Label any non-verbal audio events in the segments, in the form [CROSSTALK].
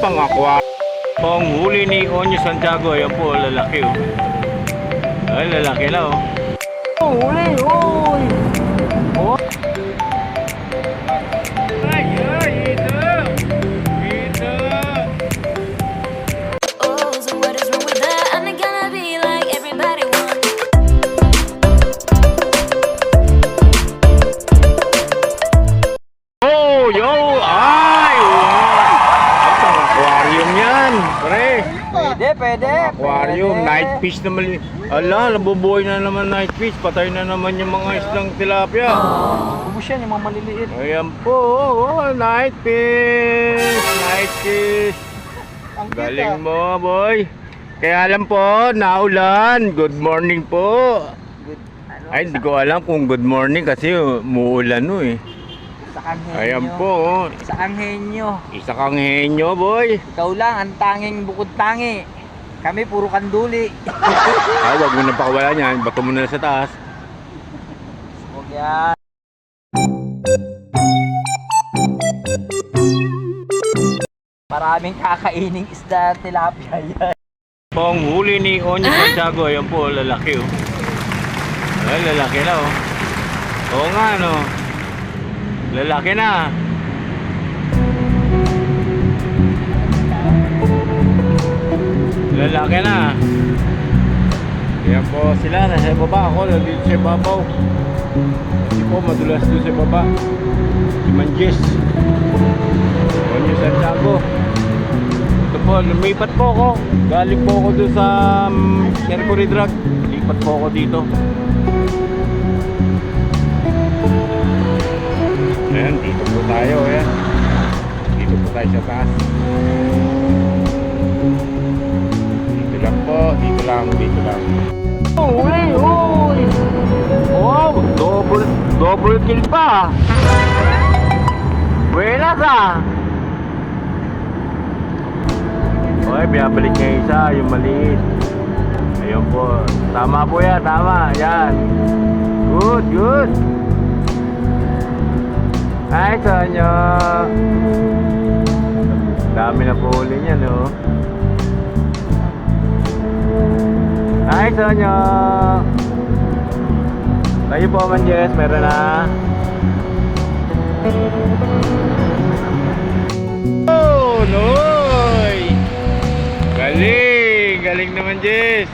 pang aqua. Pang huli ni Onyo Santiago, ayan po, lalaki oh. Ay, lalaki na oh. Oh, huli! Uy! Oh! Oh, so what Pwede, pwede! Aquarium, pwede. night fish naman. Ala, nabubuhay na naman night fish. Patay na naman yung mga islang tilapia. Ubus yan, yung mga maliliit. Ayan po, oh, night fish! Night fish! Ang Galing ah. mo, boy. Kaya alam po, naulan. Good morning po. Good. Ano, Ay, hindi ko alam kung good morning kasi umuulan no eh. Sa kanghenyo. Ayan po, oh. Sa kanghenyo. isa kang henyo, boy. Ikaw lang, ang tanging bukod tangi. Kami puro kanduli. [LAUGHS] Ah, wag mo na pakawalan yan. Bato mo na sa taas. Huwag yan. Maraming kakaining isda at tilapia yan. Pong huli ni Onyo Santiago, ayan po, lalaki oh. Ay, lalaki na oh. Oo nga, no. Lalaki na. Lalaki na. Ayan po sila, nasa baba ako, nandito sa babaw. Kasi po, madulas doon sa baba. Si Manjis. Onyo Santiago. Ito po, lumipat po ako. Galing po ako doon sa um, Mercury Drug. Lipat po ako dito. Ayan, dito po tayo. Ayan. Dito po tayo sa taas. Double kill pa! Buenas ah! Okay, binabalik niya isa, yung maliit. Ayun po. Tama po yan, tama. Yan. Good, good. Ay, Sonyo. Dami na po uli niya, no? Ay, Sonyo. Tayo po man, Jess. Meron na. Oh, Noy! Galing! Galing naman, Jess.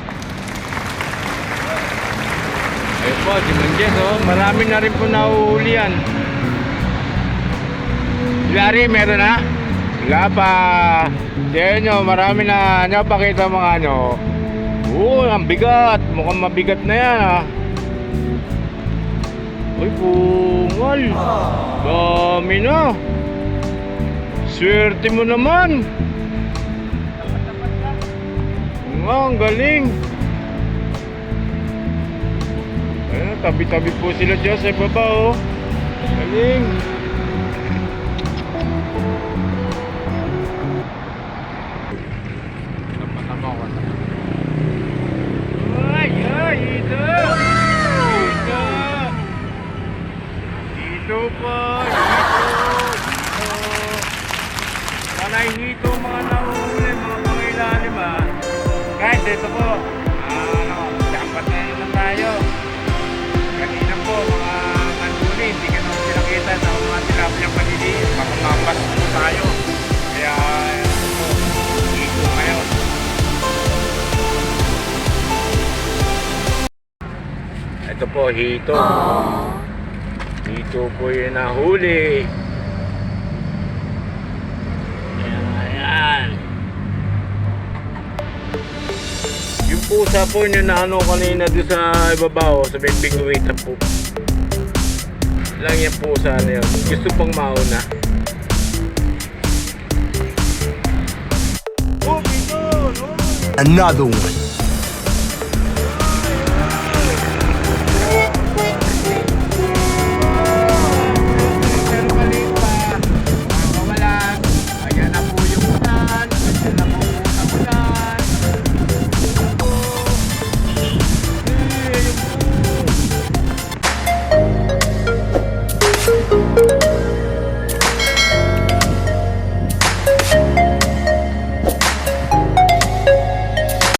Ayun po, si Manjes, oh. Marami na rin po nahuhuli yan. Larry, meron na? Wala pa. Sa inyo, marami na. Ano, pakita mga ano. Oo, ang bigat. Mukhang mabigat na yan, ah. Uy, bungal. Dami na. Swerte mo naman. Nga, ang galing. Ayun, tabi-tabi po sila dyan sa baba, oh. Galing. Tama dito po. Ah, ano, dapat na naman tayo. Kanina po, mga kanuli, hindi ka naman sila kita sa mga tilapia paniliit. Baka mapas po tayo. Kaya, ito po, dito ngayon. Ito po, hito. Dito po yung nahuli. Yung pusa po yung naano kanina doon sa ibabaw, sa may bingwita po. Lang yung pusa na yun. Gusto pang mauna. Another one.